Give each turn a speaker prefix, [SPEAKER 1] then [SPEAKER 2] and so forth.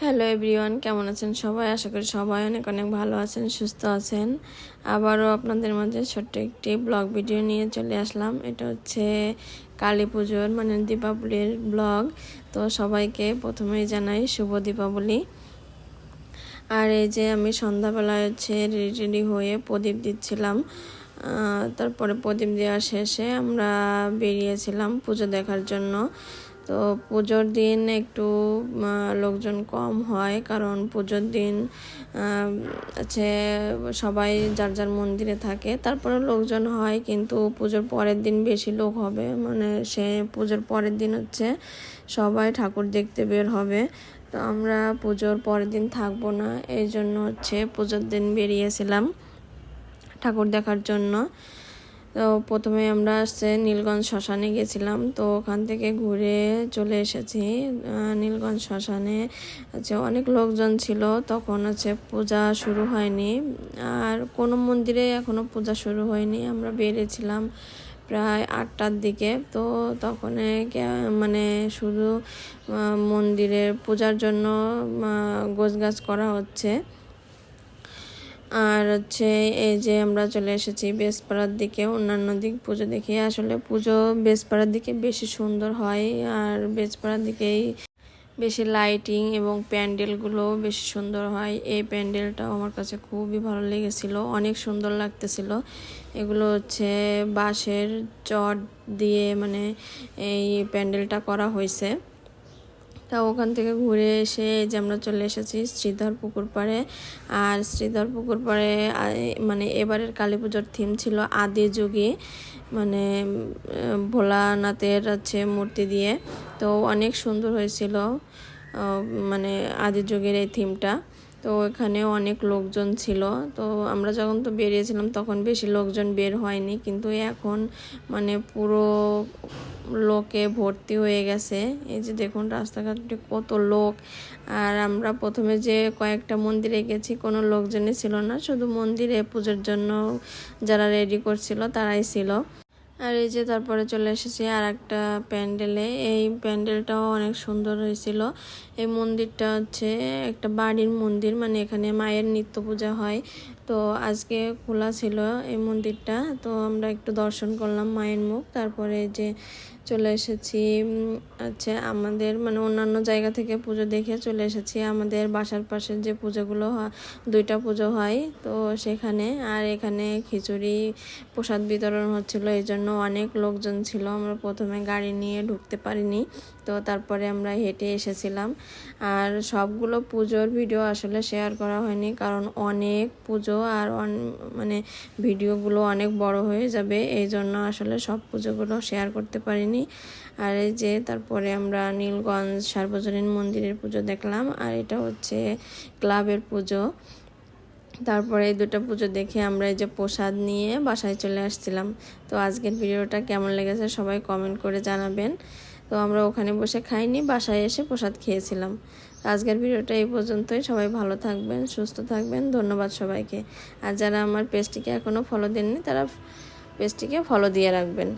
[SPEAKER 1] Hello everyone কেমন আছেন সবাই? আশা করি সবাই অনেক অনেক ভালো আছেন, সুস্থ আছেন। আবারও আপনাদের মাঝে ছোট্ট একটি ব্লগ ভিডিও নিয়ে চলে আসলাম। এটা হচ্ছে কালী পুজোর মানে দীপাবলির ব্লগ তো সবাইকে প্রথমেই জানাই শুভ দীপাবলি। আর এই যে আমি সন্ধ্যাবেলায় হচ্ছে রেডি রেডি হয়ে প্রদীপ দিচ্ছিলাম। তারপরে প্রদীপ দেওয়ার শেষে আমরা বেরিয়েছিলাম পুজো দেখার জন্য। তো পুজোর দিন একটু লোকজন কম হয় কারণ পুজোর দিন আছে সবাই যার যার মন্দিরে থাকে। তারপরে লোকজন হয় কিন্তু পুজোর পরের দিন বেশি লোক হবে। মানে সে পুজোর পরের দিন হচ্ছে সবাই ঠাকুর দেখতে বের হবে। তো আমরা পুজোর পরের দিন থাকব না। এই জন্য হচ্ছে পুজোর দিন বেরিয়েছিলাম ঠাকুর দেখার জন্য। তো প্রথমে আমরা আসছে নীলগঞ্জ শ্মশানে গেছিলাম। তো ওখান থেকে ঘুরে চলে এসেছি নীলগঞ্জ শ্মশানে। হচ্ছে অনেক লোকজন ছিল, তখন হচ্ছে পূজা শুরু হয়নি। আর কোনো মন্দিরে এখনও পূজা শুরু হয়নি, আমরা বেরিয়েছিলাম প্রায় আটটার দিকে। তো তখন মানে শুধু মন্দিরের পূজার জন্য গোছগাছ করা হচ্ছে। আর হচ্ছে এই যে আমরা চলে এসেছি বেসপাড়ার দিকে, অন্যান্য দিক পুজো দেখে। আসলে পুজো বেসপাড়ার দিকে বেশি সুন্দর হয় আর বেসপাড়ার দিকেই বেশি লাইটিং এবং প্যান্ডেলগুলো বেশি সুন্দর হয়। এই প্যান্ডেলটাও আমার কাছে খুবই ভালো লেগেছিল, অনেক সুন্দর লাগতেছিল। এগুলো হচ্ছে বাঁশের চট দিয়ে মানে এই প্যান্ডেলটা করা হয়েছে। তা ওখান থেকে ঘুরে এসে যে আমরা চলে এসেছি শ্রীধর পুকুর পাড়ে। আর শ্রীধর পুকুর পাড়ে মানে এবারের কালী পুজোর থিম ছিল আদি যুগে মানে ভোলানাথের আছে মূর্তি দিয়ে। তো অনেক সুন্দর হয়েছিল মানে আদি যুগের এই থিমটা তো এখানে অনেক লোকজন ছিল। তো আমরা যখন তো বেরিয়েছিলাম তখন বেশি লোকজন বের হয়নি। কিন্তু এখন মানে পুরো লোকে ভর্তি হয়ে গেছে। এই যে দেখুন, রাস্তাঘাটে কত লোক। আর আমরা প্রথমে যে কয়েকটা মন্দিরে গেছি, কোনো লোকজনই ছিল না। শুধু মন্দিরে পুজোর জন্য যারা রেডি করছিল তারাই ছিল। আর এই যে তারপরে চলে এসেছি আর একটা প্যান্ডেলে। এই প্যান্ডেলটাও অনেক সুন্দর হয়েছিল। এই মন্দিরটা হচ্ছে একটা বাড়ির মন্দির মানে এখানে মায়ের নিত্য পূজা হয়। তো আজকে খোলা ছিল এই মন্দিরটা। তো আমরা একটু দর্শন করলাম মায়ের মুখ। তারপরে যে চলে এসেছি হচ্ছে আমাদের মানে অন্যান্য জায়গা থেকে পুজো দেখে চলে এসেছি। আমাদের বাসার পাশের যে পুজোগুলো দুইটা পুজো হয়। তো সেখানে আর এখানে খিচুড়ি, প্রসাদ বিতরণ হচ্ছিল। এই জন্য অনেক লোকজন ছিল। আমরা প্রথমে গাড়ি নিয়ে ঢুকতে পারিনি, তো তারপরে আমরা হেঁটে এসেছিলাম। আর সবগুলো পুজোর ভিডিও আসলে শেয়ার করা হয়নি, কারণ অনেক পুজো আর মানে ভিডিওগুলো অনেক বড় হয়ে যাবে। এই জন্য আসলে সব পুজোগুলো শেয়ার করতে পারিনি। আর এই যে তারপরে আমরা নীলগঞ্জ সার্বজনীন মন্দিরের পুজো দেখলাম, আর এটা হচ্ছে ক্লাবের পুজো। তারপরে এই দুটো পুজো দেখে আমরা এই যে প্রসাদ নিয়ে বাসায় চলে আসছিলাম। তো আজকের ভিডিওটা কেমন লেগেছে সবাই কমেন্ট করে জানাবেন। তো আমরা ওখানে বসে খাইনি, বাসায় এসে প্রসাদ খেয়েছিলাম। আজকের ভিডিওটা এই পর্যন্তই। সবাই ভালো থাকবেন, সুস্থ থাকবেন। ধন্যবাদ সবাইকে। আর যারা আমার পেজটিকে এখনও ফলো দেননি, তারা পেজটিকে ফলো দিয়ে রাখবেন।